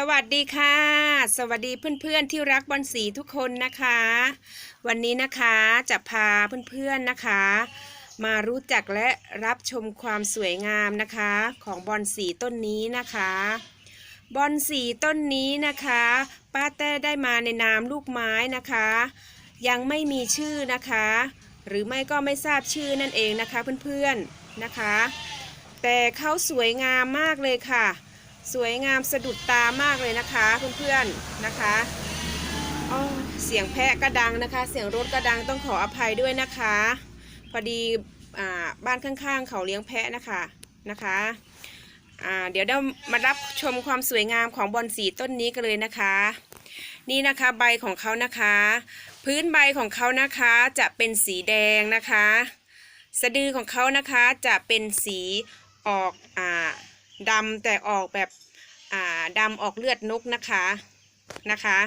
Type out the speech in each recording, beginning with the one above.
สวัสดีค่ะ สวัสดีเพื่อนๆที่รักบอลสีทุกคนนะคะ วันนี้นะคะจะพาเพื่อนๆนะคะ มารู้จักและรับชมความสวยงามนะคะ ของบอลสีต้นนี้นะคะ บอลสีต้นนี้นะคะ ป้าแต้ได้มาในนามลูกไม้นะคะ ยังไม่มีชื่อนะคะ หรือไม่ก็ไม่ทราบชื่อนั่นเองนะคะเพื่อนๆนะคะ แต่เขาสวยงามมากเลยค่ะ สวยงามสะดุดตามากเลยนะคะเพื่อนๆนะคะเสียงแพะก็ดังนะคะ เสียงรถก็ดังต้องขออภัยด้วยนะคะ พอดีอบ้านข้างๆ เขาเลี้ยงแพะนะคะนะคะเดี๋ยวเรามารับชมความสวยงามของบอนสีต้นนี้กันเลยนะคะ นี่นะคะใบของเขานะคะ พื้นใบของเขานะคะจะเป็นสีแดงนะคะ สะดือของเขานะคะจะเป็นสีออกอ่า ดำแต่ออกแบบอ่าดำออกเลือดนกนะคะนะคะ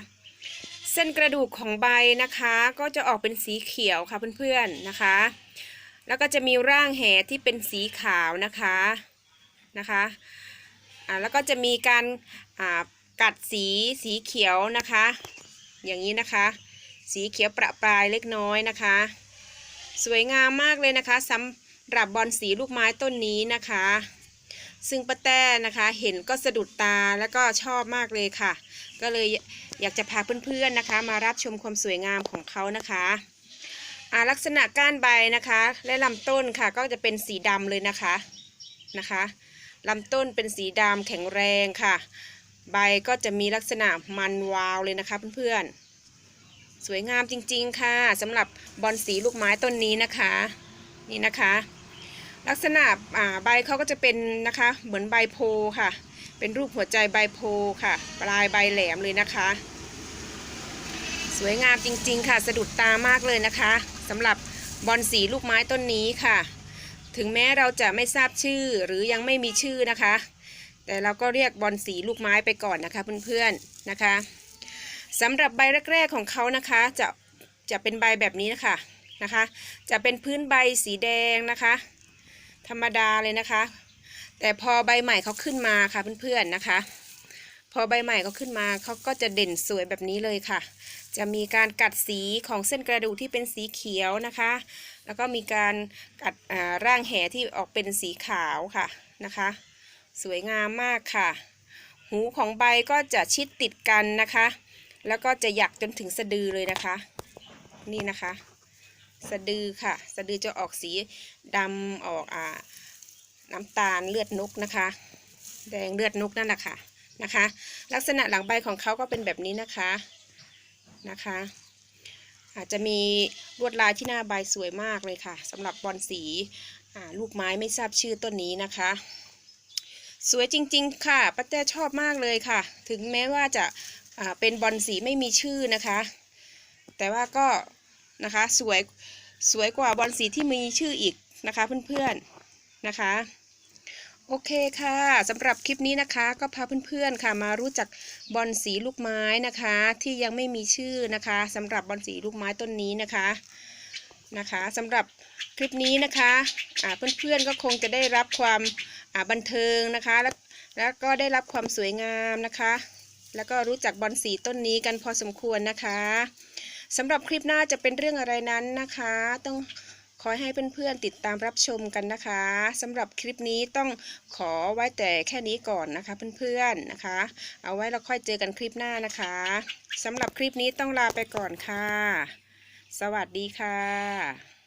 เส้นกระดูกของใบนะคะก็จะออกเป็นสีเขียวค่ะเพื่อนๆนะคะ แล้วก็จะมีร่างแหที่เป็นสีขาวนะคะนะคะอ่าแล้วก็จะมีการอ่ากัดสีสีเขียวนะคะ อย่างนี้นะคะ สีเขียวประปรายเล็กน้อยนะคะ สวยงามมากเลยนะคะสำหรับบอลสีลูกไม้ต้นนี้นะคะ ซึ่งป้าแต้นะคะ เห็นก็สะดุดตาแล้วก็ชอบมากเลยค่ะ ก็เลยอยากจะพาเพื่อนๆนะคะ มารับชมความสวยงามของเขานะคะอาลักษณะก้านใบนะคะ และลำต้นค่ะ ก็จะเป็นสีดำเลยนะคะนะคะลำต้นเป็นสีดำแข็งแรงค่ะ ใบก็จะมีลักษณะมันวาวเลยนะคะเพื่อนๆสวยงามจริงๆค่ะสำหรับบอนสีลูกไม้ต้นนี้นะคะ นี่นะคะ ลักษณะใบเขาก็จะเป็นนะคะเหมือนใบโพค่ะ เป็นรูปหัวใจใบโพค่ะ ปลายใบแหลมเลยนะคะ สวยงามจริงๆค่ะ สะดุดตามากเลยนะคะสำหรับบอนสีลูกไม้ต้นนี้ค่ะ ถึงแม้เราจะไม่ทราบชื่อหรือยังไม่มีชื่อนะคะ แต่เราก็เรียกบอนสีลูกไม้ไปก่อนนะคะเพื่อนๆนะคะสำหรับใบแรก ๆของเขานะคะจะจะเป็นใบแบบนี้นะคะนะคะ จะเป็นพื้นใบสีแดงนะคะ ธรรมดาเลยนะคะ แต่พอใบใหม่เขาขึ้นมาค่ะเพื่อนๆนะคะ พอใบใหม่เขาขึ้นมาเขาก็จะเด่นสวยแบบนี้เลยค่ะ จะมีการกัดสีของเส้นกระดูกที่เป็นสีเขียวนะคะ แล้วก็มีการกัดอ่าร่างแหที่ออกเป็นสีขาวค่ะนะคะ สวยงามมากค่ะ หูของใบก็จะชิดติดกันนะคะ แล้วก็จะหยักจนถึงสะดือเลยนะคะ นี่นะคะ สะดือค่ะ สะดือจะออกสีดำออกอ่าน้ำตาลเลือดนกนะคะ แดงเลือดนกนั่นแหละค่ะนะคะ ลักษณะหลังใบของเขาก็เป็นแบบนี้นะคะนะคะ อาจจะมีลวดลายที่หน้าใบสวยมากเลยค่ะสำหรับบอนสีลูกไม้ไม่ทราบชื่อต้นนี้นะคะ สวยจริงๆค่ะป้าแต้ชอบมากเลยค่ะ ถึงแม้ว่าจะเป็นบอนสีไม่มีชื่อนะคะ แต่ว่าก็ นะคะ สวยสวยกว่าบอลสีที่มีชื่ออีกนะคะเพื่อนๆนะคะ โอเคค่ะสำหรับคลิปนี้นะคะก็พาเพื่อนๆค่ะมารู้จักบอลสีลูกไม้นะคะ ที่ยังไม่มีชื่อนะคะสำหรับบอลสีลูกไม้ต้นนี้นะคะนะคะสำหรับคลิปนี้นะคะอ่าเพื่อนๆก็คงจะได้รับความบันเทิงนะคะ แล้วแล้วก็ได้รับความสวยงามนะคะ แล้วก็รู้จักบอลสีต้นนี้กันพอสมควรนะคะ สำหรับคลิปหน้าจะเป็นเรื่องอะไรนั้นนะคะ ต้องขอให้เพื่อนๆติดตามรับชมกันนะคะสำหรับคลิปนี้ต้องขอไว้แต่แค่นี้ก่อนนะคะเพื่อนๆนะคะ เอาไว้เราค่อยเจอกันคลิปหน้านะคะสำหรับคลิปนี้ต้องลาไปก่อนค่ะ สวัสดีค่ะ